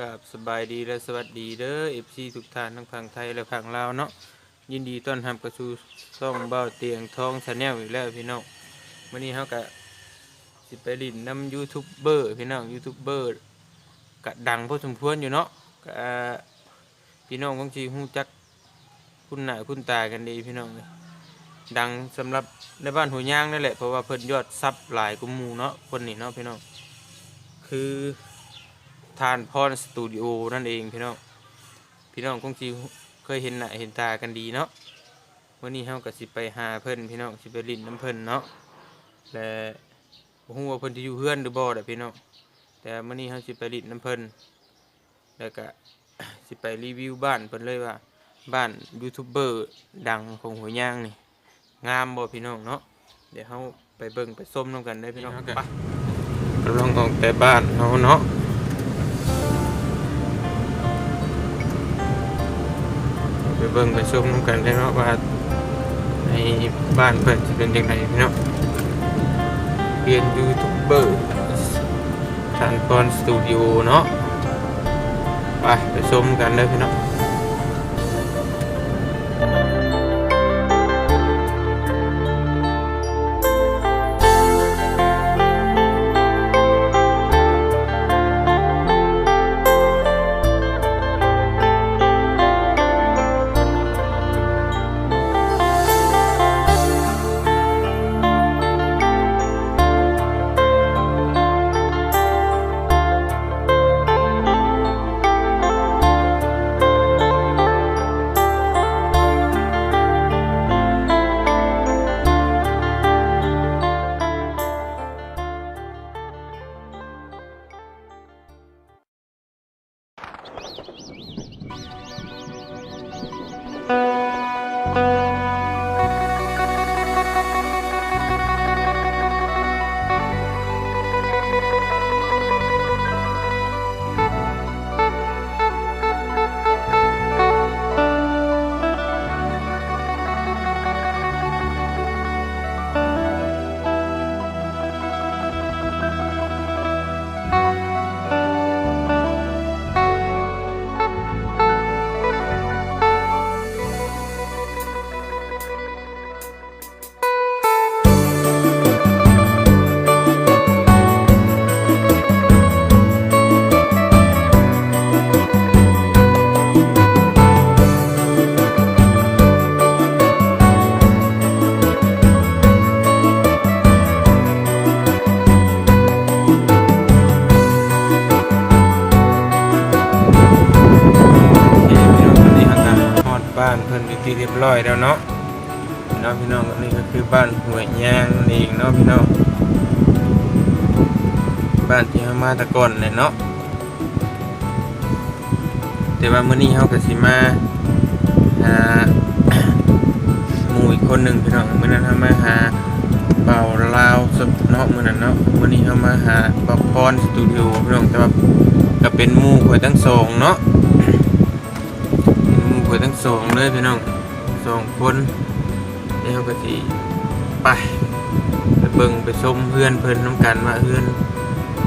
กับสบายดีและสวัสดีเด้อ FC ทุกท่านทั้งฝั่งไทยและฝั่งลาวเนาะยินดีต้อนรับกระสู่ช่องเบ้าเตียงทองชาแนลอีกแล้วพี่น้องวันนี้เฮาก็สิไปลินนำยูทูบเบอร์พี่น้องยูทูบเบอร์ก็ดังพอสมควรอยู่เนาะก็พี่น้องคงสิฮู้จักคุณหน้าคุณตากันดีพี่น้องเลยดังสำหรับในบ้านหัวย่างนั่นแหละเพราะว่าเพิ่นยอดซับหลายกุมูเนาะคนนี้เนาะพี่น้องคือ ทานพรสตูดิโอนั่นเองพี่น้องพี่น้องคงสิเคยเห็นหน้าเห็นตากันดีเนาะวันนี้เฮาก็สิไปหาเพิ่นพี่น้องสิไปลิ้นน้ำเพิ่นเนาะและบ่ฮู้ว่าเพิ่นสิอยู่เฮือนหรือบ่เด้อพี่น้องแต่มื้อนี้เฮาสิไปลิ้นน้ำเพิ่นแล้วก็สิไปรีวิวบ้านเพิ่นเลยว่า บ้านยูทูบเบอร์ดังของหัวย่างนี่งามบ่พี่น้องเนาะเดี๋ยวเฮาไปเบิ่งไปส้มนํกันได้พี่น้องไปกำลังออกแต่บ้านเฮาเนาะ เบิ่งไปชมน้ำกันได้เนาะว่าในบ้านเพิ่นจะเป็นยังไงเนาะเรียนยูทูบเบอร์ทานกรสตูดิโอเนาะไปไปชมกันเลยพี่เนาะ ที่เรียบร้อยแล้วเนาะเนาะพี่น้องนนี้ก็คือบ้านห้วยยางนั่เองเนาะพี่น้องบ้านที่เฮามาตะก่อนเลยเนาะแต่ว่ามื้อนี้เฮาก็สิมาหาหมู่อีกคนหนึ่งพี่น้องมื้อนั้นเฮามาหาเป่าลาวสดเนาะมื้อนั้นเนาะมื้อนี้เฮามาหาเป่าพรสตูดิโอพี่น้องแต่ว่าก็เป็นหมู่ข่อยทั้งสองเนาะ สองเลยพี่น้องสองคนเดี๋ยวเฮาก็สิไปไปเบิ่งไปชมเพื่อนเพิ่อนนํกันว่าเพื่อน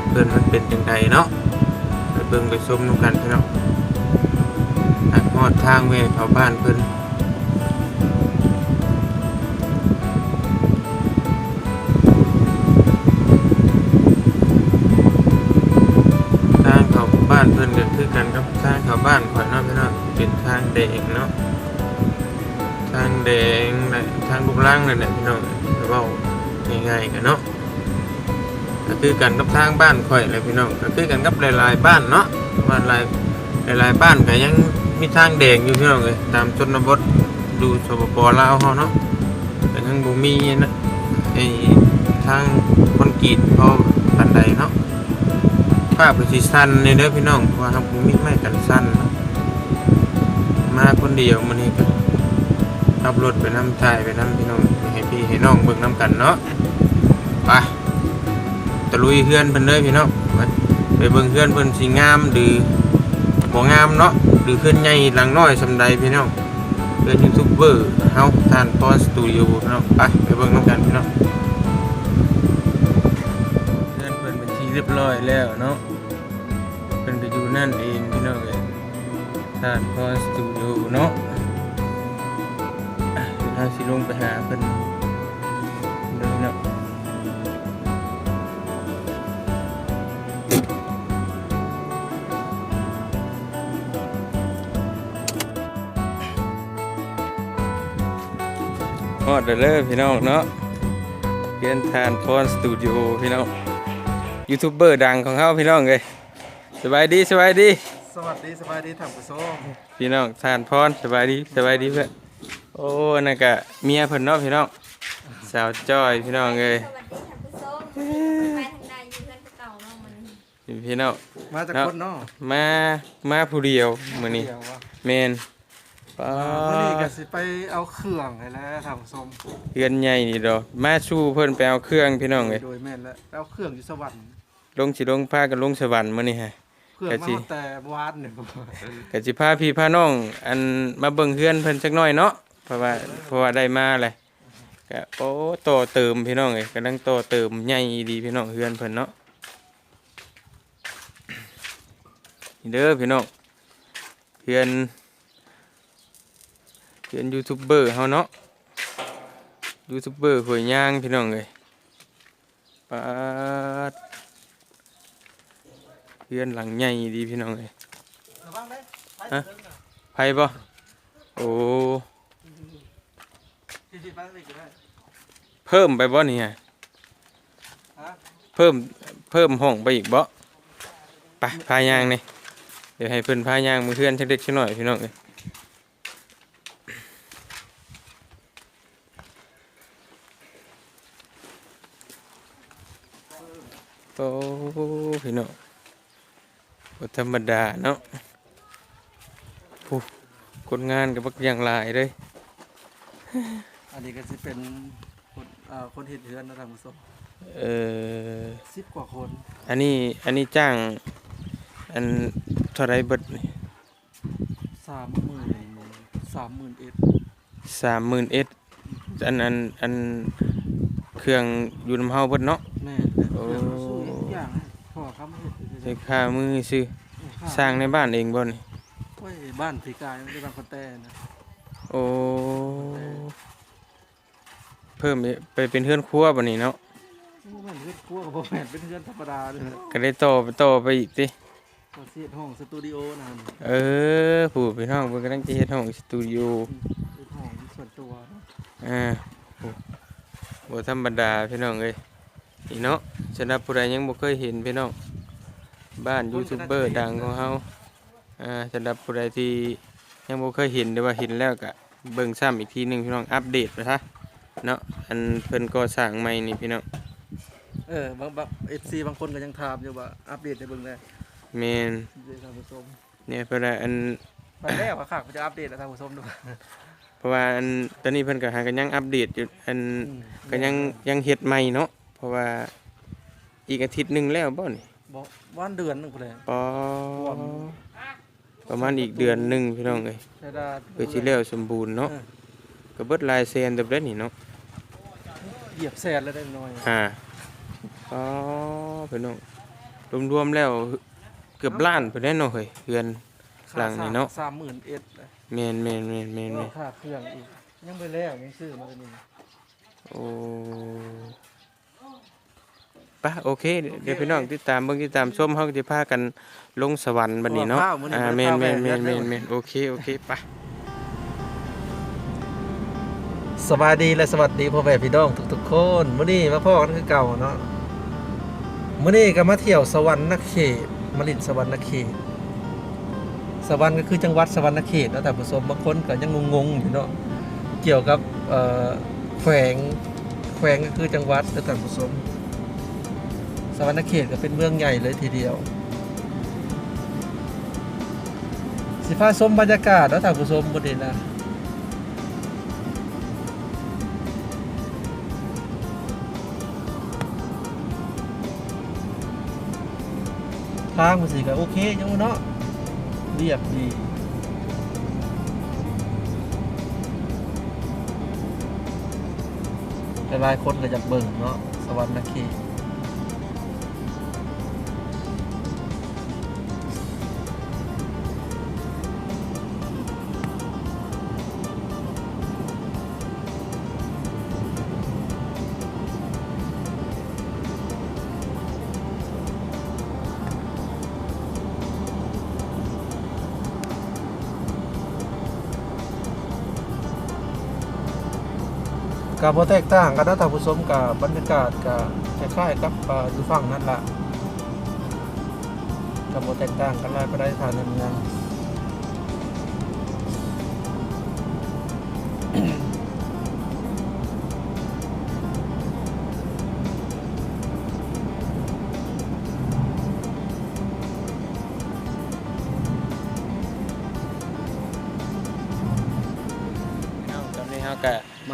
เพิ่อนมันเป็นจังไดเนาะไปเบิ่งไปชมนํกันพี่น้องอักฮอดทางเวเขาบ้านเพิ่อนทางเขาบ้านเพิ่อนก็คือกันกับทางเขาบ้านข่อยเนาะพี่น้อง เป็นทางแดงเนาะทางแดงและทางลูกล่างนั่นแหละพี่น้องเว้าง่ายๆกันเนาะก็คือกันกับทางบ้านข่อยเลยพี่น้องก็คือกันกับหลายๆบ้านเนาะบ้านหลายหลายบ้านก็ยังมีทางแดงอยู่พี่น้องเลยตามชนบทดูสปปลาวเฮาเนาะแต่ยังบ่มีนะไอ้ทางคอนกรีตพอปานใดเนาะภาพก็สิสั้นนี่เด้อพี่น้องเพราะว่าเราบ่มีไม้กันสั้นเนาะ มาคนเดียวมื้อนี้ก็ขับรถไปน้ำถ่ายไปน้ำพี่น้องให้พี่ให้น้องเบิ่งนํกันเนาะไปตะลุยเฮือนเพิ่นเลยพี่น้องไปเบิ่งเฮือนเพิ่นสิงามหรือบ่งามเนาะหรือขึ้นใหญ่หลังน้อยสำใดพี่น้องเป็นยูทูบเบอร์เฮาทานพอสตูดิโอพี่น้องไปไปเบิ่งน้ำกันพี่น้องเพื่อนเพิ่นเป็นที่เรียบร้อยแล้วเนาะเพิ่นก็อยู่นนั่นเองพี่น้องเอ้ย ทานพอสตูดิโอเนาะอะเดี๋ยวเราสิลงไปหาเพิ่นเดินเนาะฮอดเด้อเลยพี่น้องเนาะเรียนทานพรสตูดิโอพี่น้องยูทูบเบอร์ดังของเขาพี่น้องเลยสบายดีสบายดี สวัสดีสบายดีท่านผู้ชมพี่น้องทานพรสบายดีสบายดีเพื่อนโอ้นั่นกะเมียเพิ่นเนาะพี่น้องสาวจ้อยพี่น้องเลยสวัสดีท่านผู้ชมไปทางใดอยู่เพื่อนเก่าเนาะมันพี่น้องมาจากเนาะคนเนาะมามาผู้เดียวมื้อนี้เดี๋ยววะแมนป้าวันนี้ก็สิไปเอาเครื่องให้แล้วท่านผู้ชมเฮือนใหญ่นี่ดอกมาสู้เพิ่นไปเอาเครื่องพี่น้องเลยโดยแม่นแล้วเอาเครื่องอยู่สวรรค์ลงสิลงพากันลงสวรรค์มื้อนี้ฮะ เครื่องก็มาสิตั้งแต่วานเนี่ยก็สิพาพี่พาน้องอันมาเบิ่งเฮือนเพิ่นสักหน่อยเนาะเพราะว่าเพราะว่าได้มาเลยก็โอ้โตเติมพี่น้องเอ้ยกำลังโตเติมใหญ่ดีพี่น้องเฮือนเพิ่นเนาะนี่เด้อพี่น้องเฮือนเฮือนยูทูบเบอร์เฮาเนาะยูทูบเบอร์หวยย่างพี่น้องเอ้ยปาด เฮือนหลังใหญ่ดีพี่น้องเอ้ยระวังเด้ฮะไผบ่โอ้ที่ที่ไปสิก็ได้เพิ่มไปบ่นี่ฮะฮะเพิ่มเพิ่มห้องไปอีกบ่ไปพายางนี่เดี๋ยวให้เพิ่นพายางมือเพื่อนชักเด็กชักหน่อยพี่น้องเอ้ยโอ้พี่น้องบ่ ธรรมดาเนาะโอ้คนงานกับบักอย่างหลายเลยอันนี้ก็สิเป็นคนเอ่อคนเฮ็ดเรือนนะท่านผู้ชมเออ10กว่าคนอันนี้อันนี้จ้าง อันเท่าไรเบิด30,000 30,000เอ็ดสามหมื่นเอ็ดอันอันอันเครื่องอยู่น้ำเฮาเบิดเนาะแม่โอ้เครื่องสู้ทุกอย่างพอคำเฮ็ด ใช้ค่ามือซื้อ สร้างในบ้านเองบ่นี่โอ้ยบ้านพี่กายมันได้บางคนแต่นะโอ้เพิ่มไปเป็นเฮือนครัวบ่นี่เนาะบ่แม่นเฮือนครัวกับบ่แม่นเป็นเฮือนธรรมดาเลยนะก็ได้ต่อไปต่อไปอีกติก็สิเฮ็ดห้องสตูดิโอนั่นเออผู้พี่น้องเพิ่นกำลังจะเฮ็ดห้องสตูดิโอเฮ็ดห้องส่วนตัวเนาะอ่าโอ้บ่ธรรมดาพี่น้องเอ้ยนี่เนาะสำหรับผู้ใดยังบ่เคยเห็นพี่น้อง บ้านยูทูบเบอร์ดังของเฮาอ่าสำหรับผู้ใดที่ยังบ่เคยเห็นหรือว่าเห็นแล้วก็เบิ่งซ้ำอีกทีหนึงพี่น้องอัปเดตไปซะเนาะอันเพิ่นก่อสร้างใหม่นี่พี่น้องเออบางบาง FC บางคนก็ยังถามอยู่ว่าอัปเดตให้เบิ่งได้แม่นเดี๋ยวท่านผู้ชมเนี่ยเพิ่นว่าอันไปแล้วค่ะค่ะจะอัปเดตให้ท่านผู้ชมดูเพราะว่าอันตอนนี้เพิ่นก็หากันยังอัปเดตอยู่อันก็ยังยังเฮ็ดใหม่เนาะเพราะว่าอีกอาทิตย์หนึงแล้วบ่นี่ บ่วันเดือนหนึงพุ่นแหละปอประมาณอีกเดือนหนึ่งพี่น้องเอ้ยแต่ดา เพื่อสิแล้วสมบูรณ์เนาะก็เบิดลายเซ็นเดับได้นี่เนาะเหยียบแสนแล้วได้น้อยอ่าอ๋อพี่น้องรวมๆแล้วเกือบล้านไปได้เนาะเฮ้ยเฮือน หลังนี่เนาะ 30,000เอ็ดเลยแม่นแม่นแม่นแม่นแม่นค่าเครื่องอีกยังไปแล้วยังซื้อมาตัวนี้โอ้ปะโอเค เดี๋ยวพี่น้องติดตามเบิ่งติดตามชมเฮาก็สิพากันลงสวรรค์บัดนี้เนาะอ่าแม่นแม่นแม่นแม่นแม่นโอเคโอเคไปสวัสดีและสวัสดีพ่อแม่พี่น้องทุกๆคนมื้อนี้มาพ่อกันคือเก่าเนาะมื้อนี้ก็มาเที่ยวสวรรค์นเขตมาลินสวรรค์นเขตสวรรค์ก็คือจังหวัดสวรรค์นเขตแล้วแต่ผู้ชมบางคนก็ยังงงๆอยู่เนาะเกี่ยวกับเอ่อแขวงแขวงก็คือจังหวัดแล้วแต่ผู้ชม สวรรค์เขตก็เป็นเมืองใหญ่เลยทีเดียว สิพาชมบรรยากาศแล้วแต่ผู้ชมบ่ได้นะทางมันสิก็โอเคยังเนาะเรียบดีหลายคนก็อยากเบิ่งเนาะสวรรค์นค กับบ่แตกต่างกันนะท่านผู้ชมกับบรรยากาศกับคล้ายๆกับอยู่ฝั่งนั้นละกับบ่แตกต่างกันหลายไปได้ทางในเมือง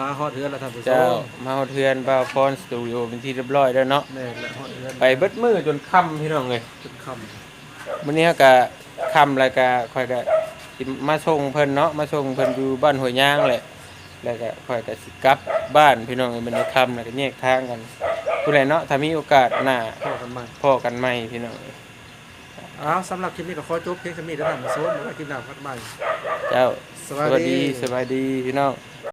มาฮอดเฮือนแล้วท่านผู้ชเจ้ามมาเฮาเทือนบ่าวพรสตูดิโอเป็นที่เรียบร้อยแล้วเนาะแม่นและฮอดเฮือนไปเบิดมือจนค่ำพี่น้องเอ้ยจุดค่ำมื้อนี้เฮาก็ค่ำแล้วก็ค่อยก็สิมาส่งเพิ่นเนาะมาส่งเพิ่นอยู่บ้านห้วยยางแหละ แล้วก็ค่อยก็สิกลับบ้านพี่น้องเอ้ยมันได้ค่ำแล้วก็แยกทางกันผู้ใดเนาะถ้ามีโอกาสหน้าพอกันใหม่พ้อกันใหม่พี่น้องเอ้ยอ้าวสำหรับคลิปนี้ก็ขอจบเพียงเท่านี้แล้วท่านผู้ชมไว้คลิปหน้าพบกันใหม่ เจ้าสสวัสวัสดีดี สวัสดีพี่น้อง